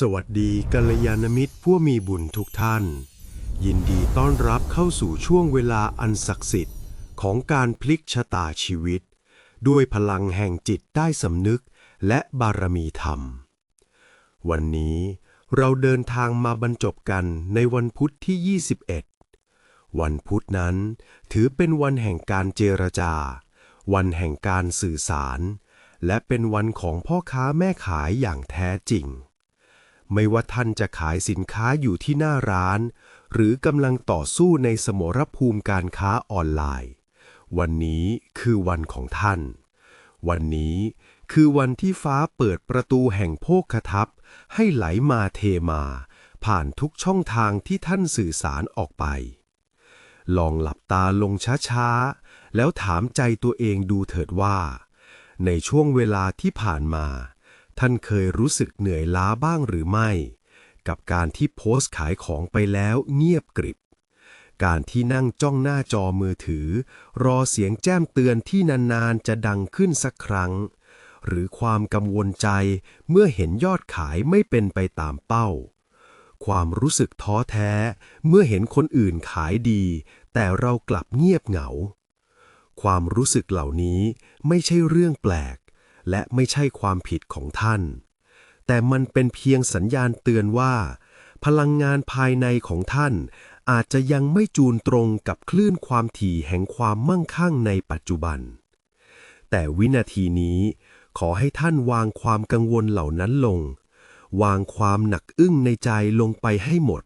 สวัสดีกัลยาณมิตรผู้มีบุญทุกท่าน ยินดีต้อนรับเข้าสู่ช่วงเวลาอันศักดิ์สิทธิ์ของการพลิกชะตาชีวิต ด้วยพลังแห่งจิตใต้สำนึกและบารมีธรรม วันนี้เราเดินทางมาบรรจบกันในวันพุธที่ 21 วันพุธนั้นถือเป็นวันแห่งการเจรจา วันแห่งการสื่อสาร และเป็นวันของพ่อค้าแม่ขายอย่างแท้จริง ไม่ว่าท่านจะขายสินค้าอยู่ที่หน้าร้าน หรือกำลังต่อสู้ในสมรภูมิการค้าออนไลน์ วันนี้คือวันของท่าน วันนี้คือวันที่ฟ้าเปิดประตูแห่งโภคทัพให้ไหลมาเทมา ผ่านทุกช่องทางที่ท่านสื่อสารออกไป ลองหลับตาลงช้าๆ แล้วถามใจตัวเองดูเถิดว่า ในช่วงเวลาที่ผ่านมา ท่านเคยรู้สึกเหนื่อยล้าบ้างหรือไม่ กับการที่โพสต์ขายของไปแล้วเงียบกริบ การที่นั่งจ้องหน้าจอมือถือ รอเสียงแจ้มเตือนที่นานๆจะดังขึ้นสักครั้ง หรือความกังวลใจเมื่อเห็นยอดขายไม่เป็นไปตามเป้า ความรู้สึกท้อแท้เมื่อเห็นคนอื่นขายดี แต่เรากลับเงียบเหงา ความรู้สึกเหล่านี้ไม่ใช่เรื่องแปลก และไม่ใช่ความผิดของท่าน แต่มันเป็นเพียงสัญญาณเตือนว่า พลังงานภายในของท่านอาจจะยังไม่จูนตรงกับคลื่นความถี่แห่งความมั่งคั่งในปัจจุบัน แต่วินาทีนี้ขอให้ท่านวางความกังวลเหล่านั้นลง วางความหนักอึ้งในใจลงไปให้หมด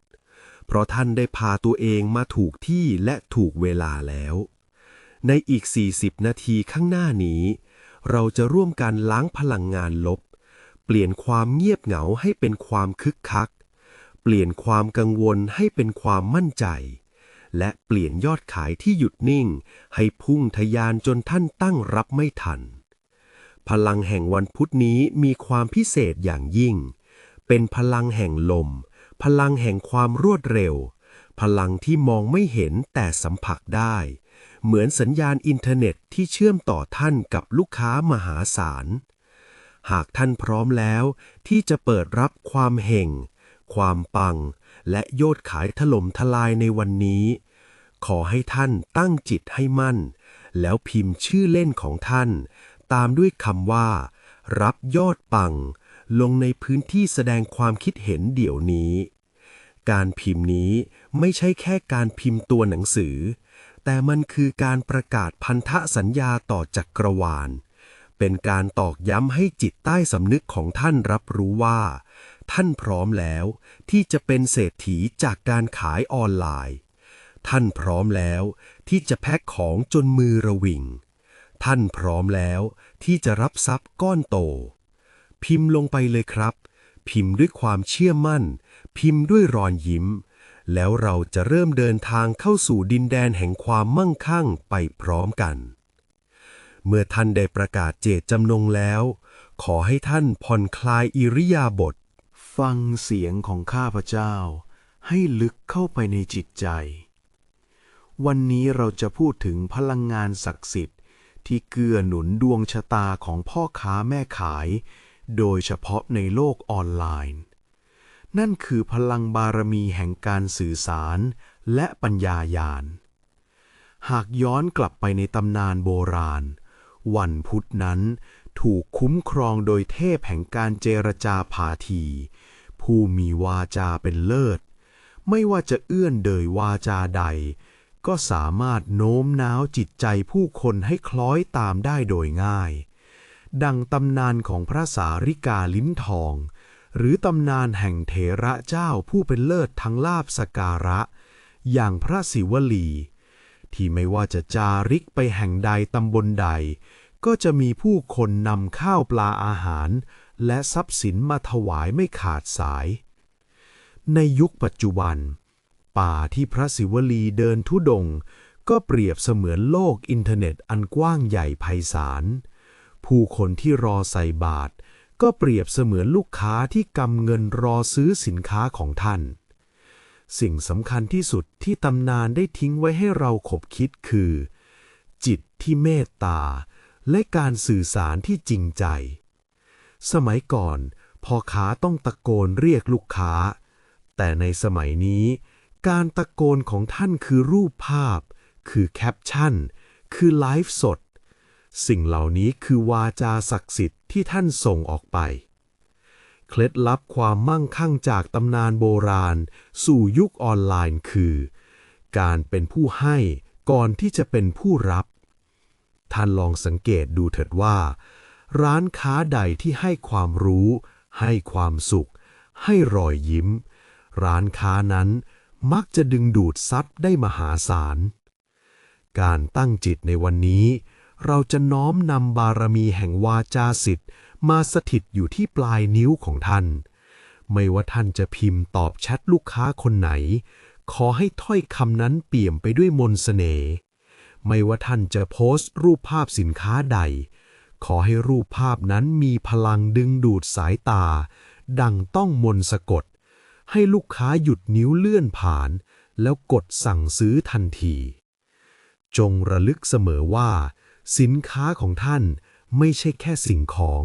เพราะท่านได้พาตัวเองมาถูกที่และถูกเวลาแล้ว ในอีก 40 นาทีข้างหน้านี้ เราจะร่วมกันล้างพลังงานลบ เปลี่ยนความเงียบเหงาให้เป็นความคึกคัก เปลี่ยนความกังวลให้เป็นความมั่นใจ และเปลี่ยนยอดขายที่หยุดนิ่ง ให้พุ่งทะยานจนท่านตั้งรับไม่ทัน พลังแห่งวันพุธนี้มีความพิเศษอย่างยิ่ง เป็นพลังแห่งลม พลังแห่งความรวดเร็ว พลังที่มองไม่เห็นแต่สัมผัสได้ เหมือนสัญญาณอินเทอร์เน็ตที่เชื่อมต่อท่านกับลูกค้ามหาศาล หากท่านพร้อมแล้วที่จะเปิดรับความเห่ง ความปัง และโยดขายถล่มทลายในวันนี้ ขอให้ท่านตั้งจิตให้มั่น แล้วพิมพ์ชื่อเล่นของท่าน ตามด้วยคำว่า รับยอดปัง ลงในพื้นที่แสดงความคิดเห็นเดี๋ยวนี้ การพิมพ์นี้ไม่ใช่แค่การพิมพ์ตัวหนังสือ แต่มันคือการประกาศพันธสัญญาต่อจักรวาล เป็นการตอกย้ำให้จิตใต้สำนึกของท่านรับรู้ว่า ท่านพร้อมแล้ว ที่จะเป็นเศรษฐีจากการขายออนไลน์ ท่านพร้อมแล้ว ที่จะแพ็คของจนมือระวิง ท่านพร้อมแล้ว ที่จะรับทรัพย์ก้อนโต พิมพ์ลงไปเลยครับ พิมพ์ด้วยความเชื่อมั่น พิมพ์ด้วยรอยยิ้ม แล้วเราจะเริ่มเดินทางเข้าสู่ดินแดนแห่งความมั่งคั่งไปพร้อมกัน เมื่อท่านได้ประกาศเจตจำนงแล้ว ขอให้ท่านผ่อนคลายอิริยาบถฟังเสียงของข้าพเจ้า ให้ลึกเข้าไปในจิตใจ วันนี้เราจะพูดถึงพลังงานศักดิ์สิทธิ์ ที่เกื้อหนุนดวงชะตาของพ่อค้าแม่ขาย โดยเฉพาะในโลกออนไลน์ นั่นคือพลังบารมีแห่งการสื่อสารและปัญญายาณ หากย้อนกลับไปในตำนานโบราณ วันพุธนั้นถูกคุ้มครองโดยเทพแห่งการเจรจาพาที ผู้มีวาจาเป็นเลิศ ไม่ว่าจะเอื้อนเดยวาจาใด ก็สามารถโน้มน้าวจิตใจผู้คนให้คล้อยตามได้โดยง่าย ดังตำนานของพระสาริกาลิ้นทอง หรือตำนานแห่งเถระเจ้าผู้เป็นเลิศทั้งลาบสการะ อย่างพระศิวลี ที่ไม่ว่าจะจาริกไปแห่งใดตำบลใด ก็จะมีผู้คนนำข้าวปลาอาหาร และทรัพย์สินมาถวายไม่ขาดสาย ในยุคปัจจุบัน ป่าที่พระศิวลีเดินทุดง ก็เปรียบเสมือนโลกอินเทอร์เน็ตอันกว้างใหญ่ไพศาลผู้คนที่รอใส่บาตร ก็เปรียบเสมือนลูกค้าที่กำเงินรอซื้อสินค้าของท่าน สิ่งสำคัญที่สุดที่ตำนานได้ทิ้งไว้ให้เราขบคิดคือ จิตที่เมตตา และการสื่อสารที่จริงใจ สมัยก่อนพ่อค้าต้องตะโกนเรียกลูกค้า แต่ในสมัยนี้ การตะโกนของท่านคือรูปภาพ คือแคปชั่น คือไลฟ์สด สิ่งเหล่านี้คือวาจาศักดิ์สิทธิ์ที่ท่านส่งออกไป เคล็ดลับความมั่งคั่งจากตำนานโบราณ สู่ยุคออนไลน์คือ การเป็นผู้ให้ก่อนที่จะเป็นผู้รับ ท่านลองสังเกตดูเถิดว่า ร้านค้าใดที่ให้ความรู้ ให้ความสุข ให้รอยยิ้ม ร้านค้านั้นมักจะดึงดูดทรัพย์ได้มหาศาล การตั้งจิตในวันนี้ เราจะน้อมนำบารมีแห่งวาจาสิทธิ์มาสถิตอยู่ที่ปลายนิ้วของท่าน ไม่ว่าท่านจะพิมพ์ตอบแชทลูกค้าคนไหน ขอให้ถ้อยคำนั้นเปี่ยมไปด้วยมนต์เสน่ห์ ไม่ว่าท่านจะโพสต์รูปภาพสินค้าใด ขอให้รูปภาพนั้นมีพลังดึงดูดสายตา ดังต้องมนสะกด ให้ลูกค้าหยุดนิ้วเลื่อนผ่าน แล้วกดสั่งซื้อทันที จงระลึกเสมอว่า สินค้าของท่านไม่ใช่แค่สิ่งของ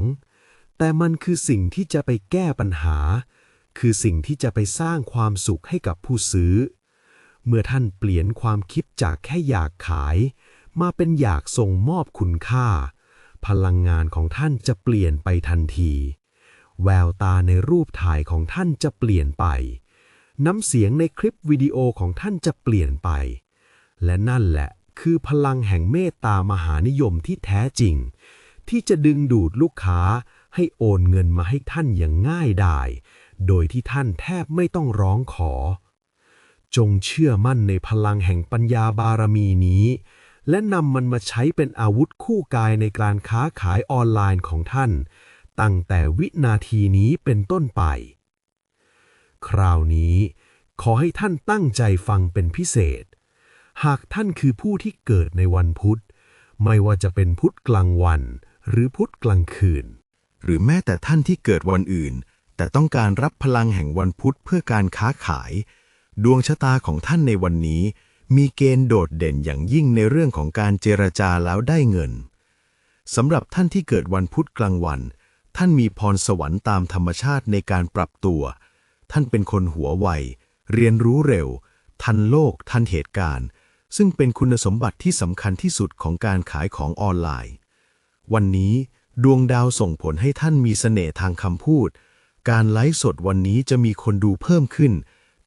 แต่มันคือสิ่งที่จะไปแก้ปัญหา คือสิ่งที่จะไปสร้างความสุขให้กับผู้ซื้อ เมื่อท่านเปลี่ยนความคิดจากแค่อยากขาย มาเป็นอยากส่งมอบคุณค่า พลังงานของท่านจะเปลี่ยนไปทันที แววตาในรูปถ่ายของท่านจะเปลี่ยนไป น้ำเสียงในคลิปวิดีโอของท่านจะเปลี่ยนไป และนั่นแหละ คือพลังแห่งเมตตามหานิยมที่แท้จริง ที่จะดึงดูดลูกค้าให้โอนเงินมาให้ท่านอย่างง่ายดาย โดยที่ท่านแทบไม่ต้องร้องขอ จงเชื่อมั่นในพลังแห่งปัญญาบารมีนี้ และนำมันมาใช้เป็นอาวุธคู่กายในการค้าขายออนไลน์ของท่าน ตั้งแต่วินาทีนี้เป็นต้นไป คราวนี้ ขอให้ท่านตั้งใจฟังเป็นพิเศษ หากท่านคือผู้ที่เกิดในวันพุธ ไม่ว่าจะเป็นพุธกลางวัน หรือพุธกลางคืน หรือแม้แต่ท่านที่เกิดวันอื่น แต่ต้องการรับพลังแห่งวันพุธเพื่อการค้าขาย ดวงชะตาของท่านในวันนี้ มีเกณฑ์โดดเด่นอย่างยิ่งในเรื่องของการเจรจาแล้วได้เงินสำหรับท่านที่เกิดวันพุธกลางวัน ท่านมีพรสวรรค์ตามธรรมชาติในการปรับตัว ท่านเป็นคนหัวไว เรียนรู้เร็ว ทันโลก ทันเหตุการณ์ ซึ่งเป็นคุณสมบัติที่สำคัญที่สุดของการขายของออนไลน์ วันนี้ดวงดาวส่งผลให้ท่านมีเสน่ห์ทางคำพูด การไลฟ์สดวันนี้จะมีคนดูเพิ่มขึ้น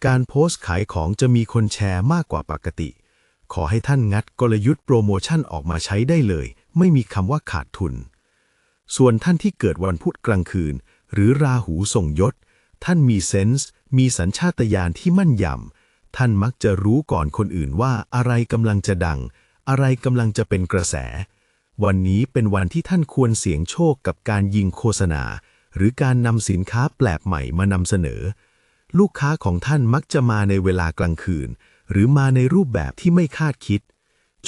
การโพสต์ขายของจะมีคนแชร์มากกว่าปกติ ขอให้ท่านงัดกลยุทธ์โปรโมชั่นออกมาใช้ได้เลย ไม่มีคำว่าขาดทุน ส่วนท่านที่เกิดวันพุธกลางคืน หรือราหูส่งยศ ท่านมีเซนส์มีสัญชาตญาณที่มั่นยำ ท่านมักจะรู้ก่อนคนอื่นว่าอะไรกำลังจะดัง อะไรกำลังจะเป็นกระแส วันนี้เป็นวันที่ท่านควรเสี่ยงโชคกับการยิงโฆษณา หรือการนำสินค้าแปลกใหม่มานำเสนอ ลูกค้าของท่านมักจะมาในเวลากลางคืน หรือมาในรูปแบบที่ไม่คาดคิด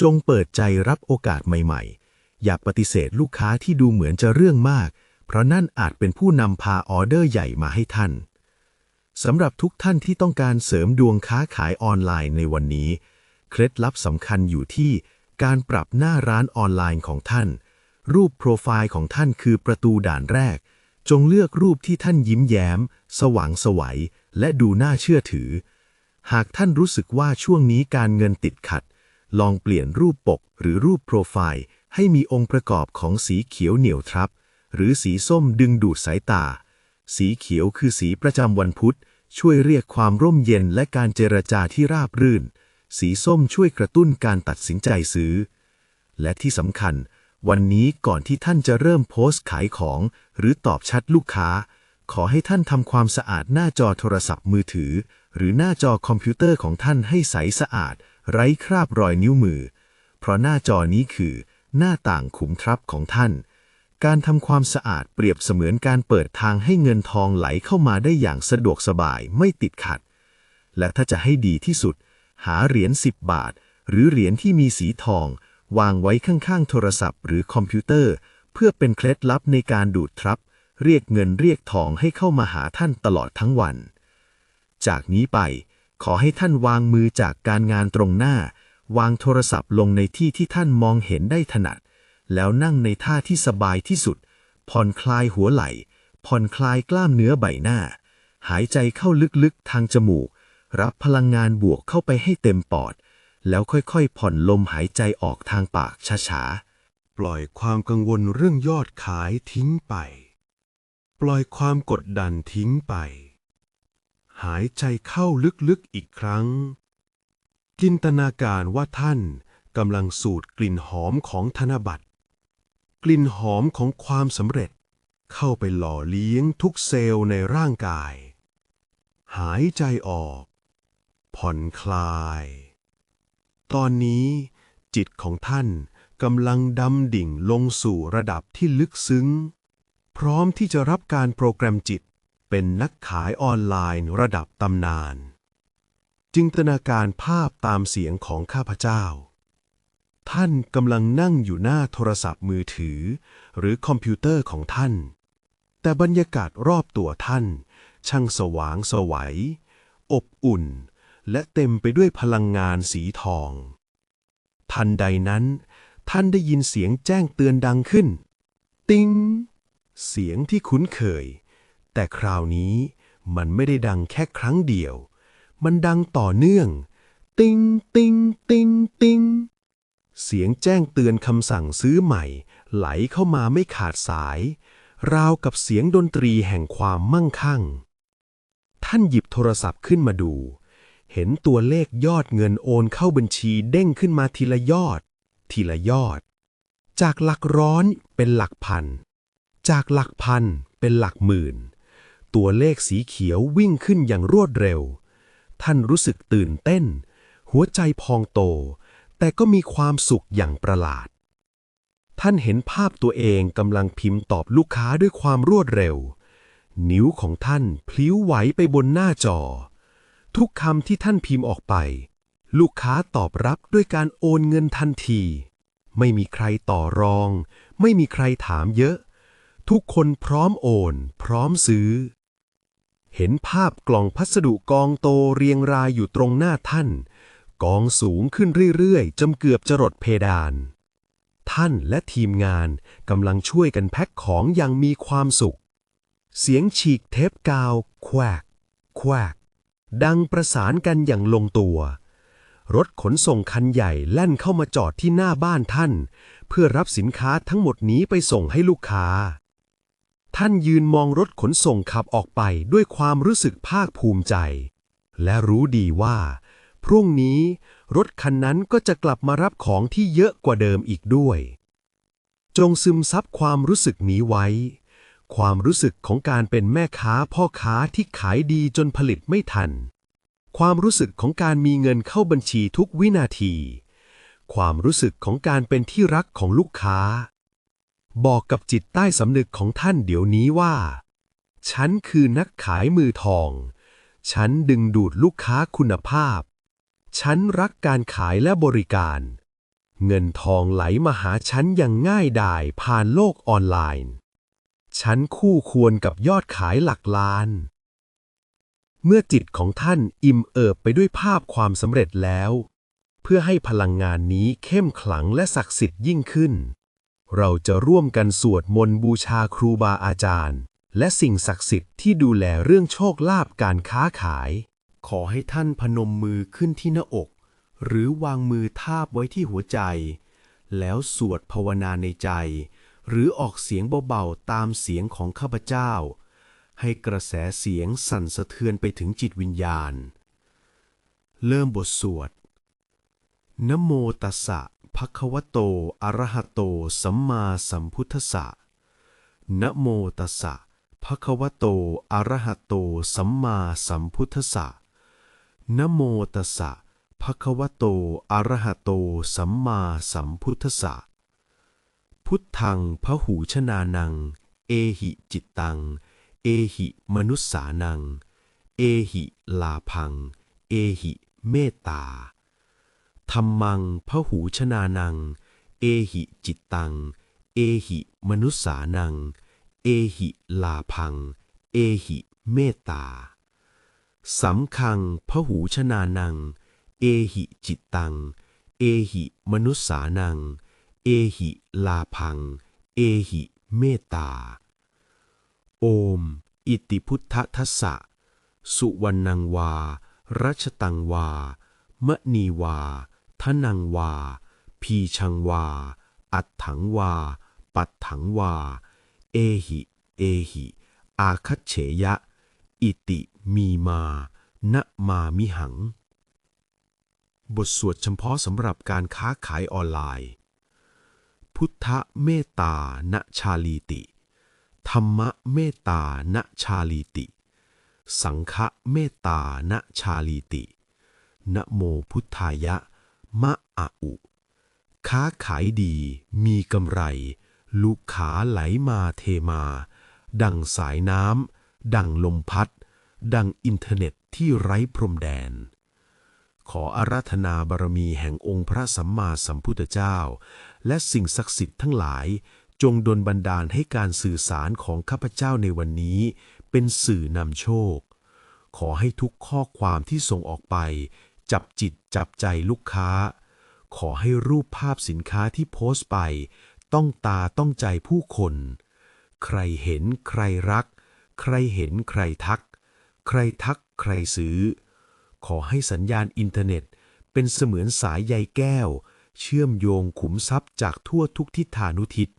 จงเปิดใจรับโอกาสใหม่ ๆ อย่าปฏิเสธลูกค้าที่ดูเหมือนจะเรื่องมาก เพราะนั่นอาจเป็นผู้นำพาออเดอร์ใหญ่มาให้ท่าน สำหรับทุกท่านที่ต้องการเสริมดวงค้าขายออนไลน์ในวันนี้ เคล็ดลับสำคัญอยู่ที่การปรับหน้าร้านออนไลน์ของท่าน รูปโปรไฟล์ของท่านคือประตูด่านแรก จงเลือกรูปที่ท่านยิ้มแย้ม สว่างไสวัย และดูน่าเชื่อถือ หากท่านรู้สึกว่าช่วงนี้การเงินติดขัด ลองเปลี่ยนรูปปกหรือรูปโปรไฟล์ให้มีองค์ประกอบของสีเขียวเหนียวทับ หรือสีส้มดึงดูดสายตา สีเขียวคือสีประจำวันพุธ ช่วยเรียกความร่มเย็นและการเจรจาที่ราบรื่น สีส้มช่วยกระตุ้นการตัดสินใจซื้อ และที่สำคัญ วันนี้ก่อนที่ท่านจะเริ่มโพสต์ขายของ หรือตอบแชัดลูกค้า ขอให้ท่านทำความสะอาดหน้าจอโทรศัพท์มือถือ หรือหน้าจอคอมพิวเตอร์ของท่านให้ใสสะอาด ไร้คราบรอยนิ้วมือ เพราะหน้าจอนี้คือ หน้าต่างขุมทรัพย์ของท่าน การทำความสะอาดเปรียบเสมือนการเปิดทางให้เงินทองไหลเข้ามาได้อย่างสะดวกสบายไม่ติดขัด และถ้าจะให้ดีที่สุด หาเหรียญ10 บาท หรือเหรียญที่มีสีทอง วางไว้ข้างๆ โทรศัพท์หรือคอมพิวเตอร์ เพื่อเป็นเคล็ดลับในการดูดทรัพย์ เรียกเงินเรียกทองให้เข้ามาหาท่านตลอดทั้งวัน จากนี้ไป ขอให้ท่านวางมือจากการงานตรงหน้า วางโทรศัพท์ลงในที่ที่ท่านมองเห็นได้ถนัด แล้วนั่งในท่าที่สบายที่สุด ผ่อนคลายหัวไหล่ ผ่อนคลายกล้ามเนื้อใบหน้า หายใจเข้าลึกๆทางจมูก รับพลังงานบวกเข้าไปให้เต็มปอด แล้วค่อยๆ ผ่อนลมหายใจออกทางปากช้าๆ ปล่อยความกังวลเรื่องยอดขายทิ้งไป ปล่อยความกดดันทิ้งไป หายใจเข้าลึกๆอีกครั้ง จินตนาการว่าท่านกำลังสูดกลิ่นหอมของธนบัตร กลิ่นหอมของความสำเร็จ เข้าไปหล่อเลี้ยงทุกเซลล์ในร่างกาย หายใจออก ผ่อนคลาย ตอนนี้ จิตของท่านกำลังดำดิ่งลงสู่ระดับที่ลึกซึ้ง พร้อมที่จะรับการโปรแกรมจิตเป็นนักขายออนไลน์ระดับตำนาน จินตนาการภาพตามเสียงของข้าพเจ้า ท่านกำลังนั่งอยู่หน้าโทรศัพท์มือถือ หรือคอมพิวเตอร์ของท่าน แต่บรรยากาศรอบตัวท่าน ช่างสว่างสวัย อบอุ่น และเต็มไปด้วยพลังงานสีทอง ทันใดนั้น ท่านได้ยินเสียงแจ้งเตือนดังขึ้น ติงเสียงที่คุ้นเคย แต่คราวนี้มันไม่ได้ดังแค่ครั้งเดียว มันดังต่อเนื่อง ติงติงติงติง เสียงแจ้งเตือนคำสั่งซื้อใหม่ ไหลเข้ามาไม่ขาดสาย ราวกับเสียงดนตรีแห่งความมั่งคั่ง ท่านหยิบโทรศัพท์ขึ้นมาดู เห็นตัวเลขยอดเงินโอนเข้าบัญชีเด้งขึ้นมาทีละยอด ทีละยอด จากหลักร้อนเป็นหลักพัน จากหลักพันเป็นหลักหมื่น ตัวเลขสีเขียววิ่งขึ้นอย่างรวดเร็ว ท่านรู้สึกตื่นเต้น หัวใจพองโต แต่ก็มีความสุขอย่างประหลาด ท่านเห็นภาพตัวเองกำลังพิมพ์ตอบลูกค้าด้วยความรวดเร็ว นิ้วของท่านพลิ้วไหวไปบนหน้าจอ ทุกคำที่ท่านพิมพ์ออกไป ลูกค้าตอบรับด้วยการโอนเงินทันที ไม่มีใครต่อรอง ไม่มีใครถามเยอะ ทุกคนพร้อมโอน พร้อมซื้อ เห็นภาพกล่องพัสดุกองโตเรียงรายอยู่ตรงหน้าท่าน กองสูงขึ้นเรื่อยๆ จนเกือบจะรดเพดาน ท่านและทีมงานกำลังช่วยกันแพ็คของอย่างมีความสุข เสียงฉีกเทปกาว แควก แควก ดังประสานกันอย่างลงตัว รถขนส่งคันใหญ่แล่นเข้ามาจอดที่หน้าบ้านท่าน เพื่อรับสินค้าทั้งหมดนี้ไปส่งให้ลูกค้า ท่านยืนมองรถขนส่งขับออกไปด้วยความรู้สึกภาคภูมิใจ และรู้ดีว่า พรุ่งนี้รถคันนั้นก็จะกลับมารับของที่เยอะกว่าเดิมอีกด้วย จงซึมซับความรู้สึกนี้ไว้ ความรู้สึกของการเป็นแม่ค้าพ่อค้าที่ขายดีจนผลิตไม่ทัน ความรู้สึกของการมีเงินเข้าบัญชีทุกวินาที ความรู้สึกของการเป็นที่รักของลูกค้า บอกกับจิตใต้สำนึกของท่านเดี๋ยวนี้ว่า ฉันคือนักขายมือทอง ฉันดึงดูดลูกค้าคุณภาพ ฉันรักการขายและบริการ เงินทองไหลมาหาฉันอย่างง่ายดายผ่านโลกออนไลน์ ฉันคู่ควรกับยอดขายหลักล้าน เมื่อจิตของท่านอิ่มเอิบไปด้วยภาพความสำเร็จแล้ว เพื่อให้พลังงานนี้เข้มขลังและศักดิ์สิทธิ์ยิ่งขึ้น เราจะร่วมกันสวดมนต์บูชาครูบาอาจารย์ และสิ่งศักดิ์สิทธิ์ที่ดูแลเรื่องโชคลาภการค้าขาย ขอให้ท่านพนมมือขึ้นที่หน้าอก หรือวางมือทาบไว้ที่หัวใจ แล้วสวดภาวนาในใจ หรือออกเสียงเบาๆตามเสียงของข้าพเจ้า ให้กระแสเสียงสั่นสะเทือนไปถึงจิตวิญญาณ เริ่มบทสวดนะโมตัสสะภะคะวะโต อะระหะโต สัมมาสัมพุทธัสสะนะโมตัสสะภะคะวะโต อะระหะโต สัมมาสัมพุทธัสสะ นโมตัสสะภะคะวะโต อะระหะโต สัมมาสัมพุทธัสสะ พุทธังพหูชนานัง เอหิจิตตัง เอหิมนุสสานัง เอหิลาพัง เอหิเมตตา ธรรมังพหูชนานัง เอหิจิตตัง เอหิมนุสสานัง เอหิลาพัง เอหิเมตตา สัมคังพหูชนานัง เอหิจิตตัง เอหิมนุสสานัง เอหิลาพัง เอหิเมตตา โอม อิติพุทธทัสสะ สุวรรณังวา รัชตังวามะนีวา ทนังวา พีชังวา อัตถังวา ปัตถังวา เอหิ เอหิ อาคัจเฉยะ อิติ มีมานะมามิหัง บทสวดเฉพาะสำหรับการค้าขายออนไลน์ พุทธเมตตา ณ ชาลีติ ธรรมเมตตา ณ ชาลีติ สังฆเมตตา ณ ชาลีติ นะโมพุทธายะ มะอะอุ ค้าขายดี มีกำไร ลูกค้าไหลมาเทมา ดังสายน้ำดังลมพัด ดังอินเทอร์เน็ตที่ไร้พรมแดน ขออาราธนาบารมีแห่งองค์พระสัมมาสัมพุทธเจ้า และสิ่งศักดิ์สิทธิ์ทั้งหลาย จงดลบันดาลให้การสื่อสารของข้าพเจ้าในวันนี้ เป็นสื่อนำโชค ขอให้ทุกข้อความที่ส่งออกไป จับจิตจับใจลูกค้า ขอให้รูปภาพสินค้าที่โพสต์ไป ต้องตาต้องใจผู้คน ใครเห็นใครรัก ใครเห็นใครทัก ใครทักใครซื้อ ขอให้สัญญาณอินเทอร์เน็ต เป็นเสมือนสายใยแก้ว เชื่อมโยงขุมทรัพย์จากทั่วทุกทิศทานุทิศ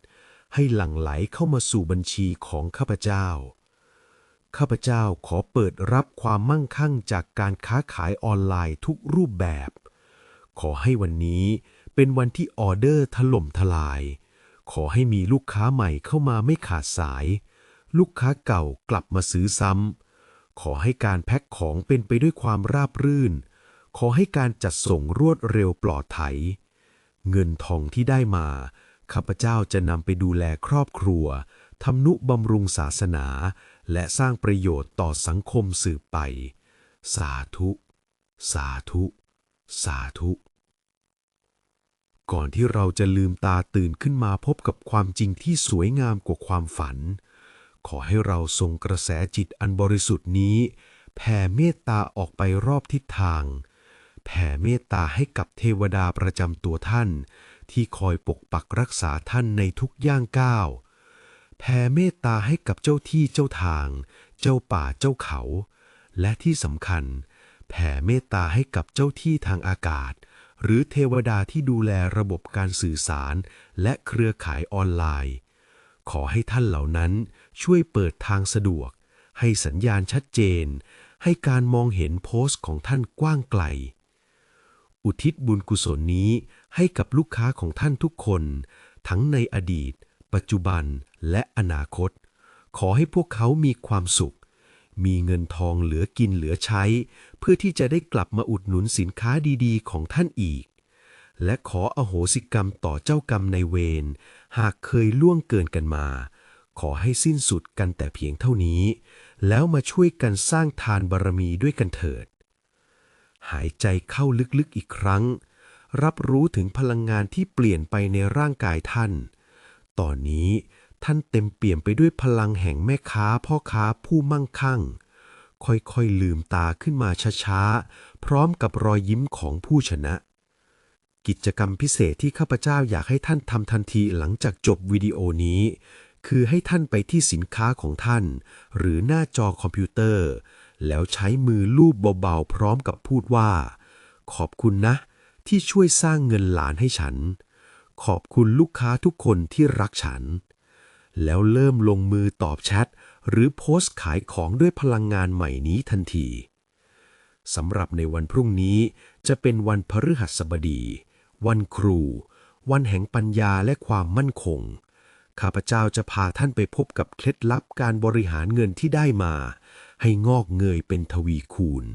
ให้หลั่งไหลเข้ามาสู่บัญชีของข้าพเจ้า ข้าพเจ้าขอเปิดรับความมั่งคั่งจากการค้าขายออนไลน์ทุกรูปแบบ ขอให้วันนี้เป็นวันที่ออเดอร์ถล่มทลาย ขอให้มีลูกค้าใหม่เข้ามาไม่ขาดสาย ลูกค้าเก่ากลับมาซื้อซ้ำ ขอให้การแพ็คของเป็นไปด้วยความราบรื่น ขอให้การจัดส่งรวดเร็วปลอดภัยเงินทองที่ได้มา ข้าพเจ้าจะนำไปดูแลครอบครัวทำนุบำรุงศาสนา และสร้างประโยชน์ต่อสังคมสืบไป สาธุ สาธุ สาธุ ก่อนที่เราจะลืมตาตื่นขึ้นมาพบกับความจริงที่สวยงามกว่าความฝัน ขอให้เราส่งกระแสจิตอันบริสุทธิ์นี้ แผ่เมตตาออกไปรอบทิศทาง แผ่เมตตาให้กับเทวดาประจำตัวท่าน ที่คอยปกปักรักษาท่านในทุกย่างก้าวแผ่เมตตาให้กับเจ้าที่เจ้าทาง เจ้าป่าเจ้าเขา และที่สำคัญ แผ่เมตตาให้กับเจ้าที่ทางอากาศ หรือเทวดาที่ดูแลระบบการสื่อสาร และเครือข่ายออนไลน์ ขอให้ท่านเหล่านั้นช่วยเปิดทางสะดวก ให้สัญญาณชัดเจน ให้การมองเห็นโพสต์ของท่านกว้างไกล อุทิศบุญกุศลนี้ให้กับลูกค้าของท่านทุกคน ทั้งในอดีต ปัจจุบันและอนาคต ขอให้พวกเขามีความสุข มีเงินทองเหลือกินเหลือใช้ เพื่อที่จะได้กลับมาอุดหนุนสินค้าดีๆ ของท่านอีกและขออโหสิกรรมต่อเจ้ากรรมในเวร หากเคยล่วงเกินกันมา ขอให้สิ้นสุดกันแต่เพียงเท่านี้ แล้วมาช่วยกันสร้างทานบารมีด้วยกันเถิด หายใจเข้าลึกๆอีกครั้ง รับรู้ถึงพลังงานที่เปลี่ยนไปในร่างกายท่าน ตอนนี้ท่านเต็มเปี่ยมไปด้วยพลังแห่งแม่ค้าพ่อค้าผู้มั่งคั่ง ค่อยๆลืมตาขึ้นมาช้าๆ พร้อมกับรอยยิ้มของผู้ชนะ กิจกรรมพิเศษที่ข้าพเจ้าอยากให้ท่านทำทันทีหลังจากจบวิดีโอนี้ คือให้ท่านไปที่สินค้าของท่าน หรือหน้าจอคอมพิวเตอร์ แล้วใช้มือลูบเบาๆ พร้อมกับพูดว่า ขอบคุณนะ ที่ช่วยสร้างเงินหลานให้ฉัน ขอบคุณลูกค้าทุกคนที่รักฉัน แล้วเริ่มลงมือตอบแชทหรือโพสต์ขายของด้วยพลังงานใหม่นี้ทันทีสำหรับในวันพรุ่งนี้จะเป็นวันพฤหัสบดี วันครู วันแห่งปัญญาและความมั่นคง ข้าพเจ้าจะพาท่านไปพบกับเคล็ดลับการบริหารเงินที่ได้มา ให้งอกเงยเป็นทวีคูณ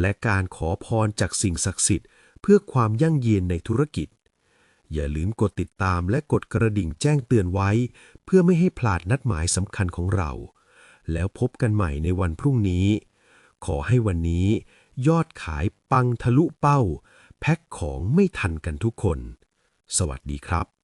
และการขอพรจากสิ่งศักดิ์สิทธิ์ เพื่อความยั่งยืนในธุรกิจ อย่าลืมกดติดตามและกดกระดิ่งแจ้งเตือนไว้ เพื่อไม่ให้พลาดนัดหมายสำคัญของเรา แล้วพบกันใหม่ในวันพรุ่งนี้ ขอให้วันนี้ ยอดขายปังทะลุเป้า แพ็คของไม่ทันกันทุกคน สวัสดีครับ